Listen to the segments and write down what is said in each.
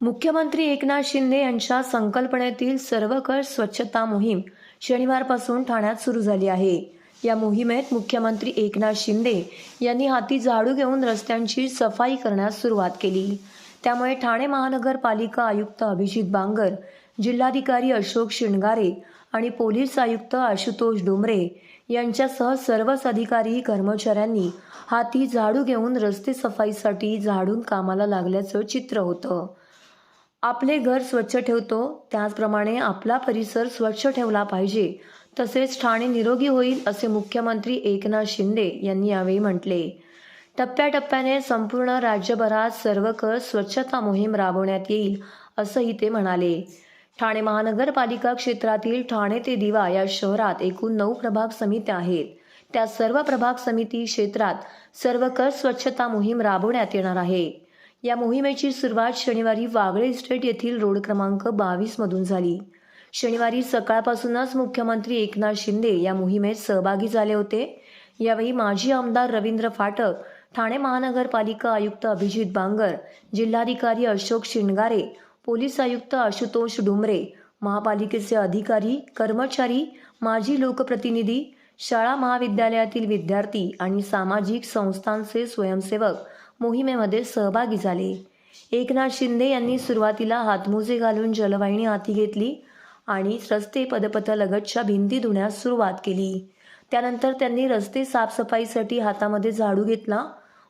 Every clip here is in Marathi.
मुख्यमंत्री एकनाथ शिंदे यांच्या संकल्पनेतील सर्व कर स्वच्छता मोहीम शनिवारपासून ठाण्यात सुरू झाली आहे. या मोहिमेत मुख्यमंत्री एकनाथ शिंदे यांनी हाती झाडू घेऊन रस्त्यांची सफाई करण्यास सुरुवात केली. त्यामुळे ठाणे महानगरपालिका आयुक्त अभिजित बांगर जिल्हाधिकारी अशोक शिणगारे आणि पोलीस आयुक्त आशुतोष डोंबरे यांच्यासह सर्वच अधिकारी कर्मचाऱ्यांनी हाती झाडू घेऊन रस्ते सफाईसाठी झाडून कामाला लागल्याचं चित्र होतं. आपले घर स्वच्छ ठेवतो त्याचप्रमाणे आपला परिसर स्वच्छ ठेवला पाहिजे. तसेच ठाणे निरोगी होईल असे मुख्यमंत्री एकनाथ शिंदे यांनी यावेळी म्हटले. टप्प्याटप्प्याने संपूर्ण राज्यभरात सर्व कर स्वच्छता मोहीम राबवण्यात येईल असंही ते म्हणाले. ठाणे महानगरपालिका क्षेत्रातील ठाणे ते दिवा या शहरात एकूण नऊ प्रभाग समित्या आहेत. त्या सर्व प्रभाग समिती क्षेत्रात सर्व कर स्वच्छता मोहीम राबवण्यात येणार आहे. या मोहिमेची सुरुवात शनिवारी वागळे इस्टेट येथील रोड क्रमांक बावीसमधून झाली. शनिवारी सकाळपासूनच मुख्यमंत्री एकनाथ शिंदे या मोहिमेत सहभागी झाले होते. यावेळी माजी आमदार रवींद्र फाटक ठाणे महानगरपालिका आयुक्त अभिजित बांगर जिल्हाधिकारी अशोक शिणगारे पोलीस आयुक्त आशुतोष डुमरे महापालिकेचे अधिकारी कर्मचारी माजी लोकप्रतिनिधी शाळा महाविद्यालयातील विद्यार्थी आणि सामाजिक संस्थांचे स्वयंसेवक मोहिमेमध्ये सहभागी झाले. एकनाथ शिंदे यांनी सुरुवातीला हातमोजे घालून जलवाहिनी हाती घेतली आणि रस्ते पदपथलगतच्या भिंती धुण्यास सुरुवात केली. त्यानंतर त्यांनी रस्ते साफसफाईसाठी हातामध्ये झाडू घेतला.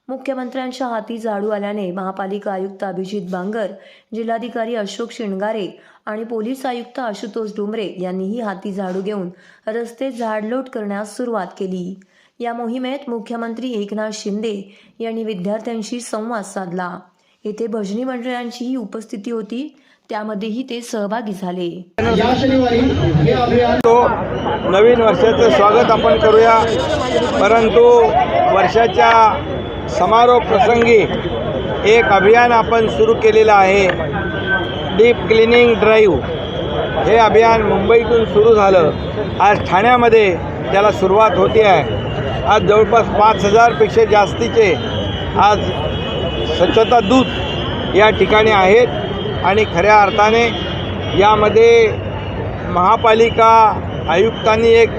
मुख्यमंत्र्यांच्या हाती झाडू आल्याने महापालिका आयुक्त अभिजित बांगर जिल्हाधिकारी अशोक शिणगारे आणि पोलीस आयुक्त आशुतोष डुमरे यांनीही हाती झाडू घेऊन रस्ते झाडलोट करण्यास सुरुवात केली. या मोहिमेत मुख्यमंत्री एकनाथ शिंदे यांनी विद्यार्थ्यांशी संवाद साधला. येथे भजनी मंडळांचीही उपस्थिती होती. त्यामध्येही ते सहभागी झाले. या शनिवारी हे अभियान तो नवीन वर्षाचं स्वागत आपण करूया. परंतु वर्षाच्या समारोप प्रसंगी एक अभियान आपण सुरू केलेलं आहे. Deep cleaning drive. हे अभियान मुंबईतून सुरू झालं. आज ठाण्यामध्ये त्याला सुरुवात होते आहे. आज जवळपास पाच हजारपेक्षा जास्तीचे आज स्वच्छता दूत या ठिकाणी आहेत आणि खऱ्या अर्थाने यामध्ये महापालिका आयुक्तांनी एक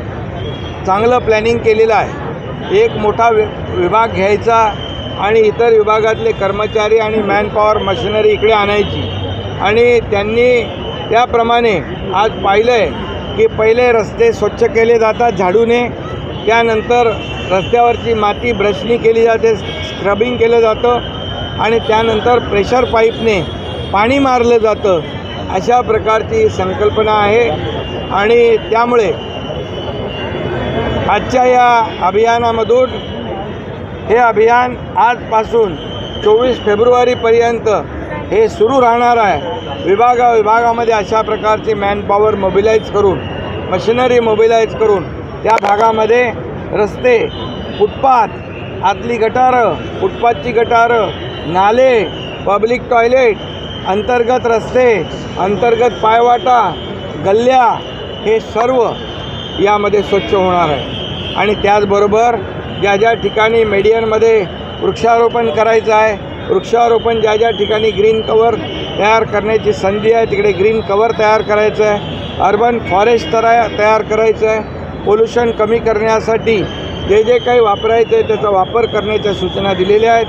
चांगलं प्लॅनिंग केलेलं आहे. एक मोठा वि विभाग घ्यायचा आणि इतर विभागातले कर्मचारी आणि मॅनपॉवर मशिनरी इकडे आणायची. आणि त्यांनी त्याप्रमाणे आज पाहिलं आहे की पहिले रस्ते स्वच्छ केले जातात झाडूने त्यानंतर रस्त्यावरची माती ब्रशनी केली जाते स्क्रबिंग केलं जातं आणि त्यानंतर प्रेशर पाईपने पाणी मारलं जातं. अशा प्रकारची संकल्पना आहे आणि त्यामुळे आजच्या या अभियानामधून हे अभियान आजपासून चोवीस फेब्रुवारीपर्यंत हे सुरू राहणार आहे. विभागा विभागामध्ये अशा प्रकारची मॅनपॉवर मोबिलाईज करून मशिनरी मोबिलाईज करून त्या भागामध्ये रस्ते फुटपाथ आतली गटारं फुटपाथची गटारं नाले पब्लिक टॉयलेट अंतर्गत रस्ते अंतर्गत पायवाटा गल्ल्या हे सर्व यामध्ये स्वच्छ होणार आहे. आणि त्याचबरोबर ज्या ज्या ठिकाणी मेडियनमध्ये वृक्षारोपण करायचं आहे वृक्षारोपण ज्या ज्या ठिकाणी ग्रीन कवर तयार करण्याची संधी आहे तिकडे ग्रीन कवर तयार करायचं आहे. अर्बन फॉरेस्ट तया तयार करायचं आहे. पोल्युशन कमी करण्यासाठी जे जे काही वापरायचं आहे त्याचा वापर करण्याच्या सूचना दिलेल्या आहेत.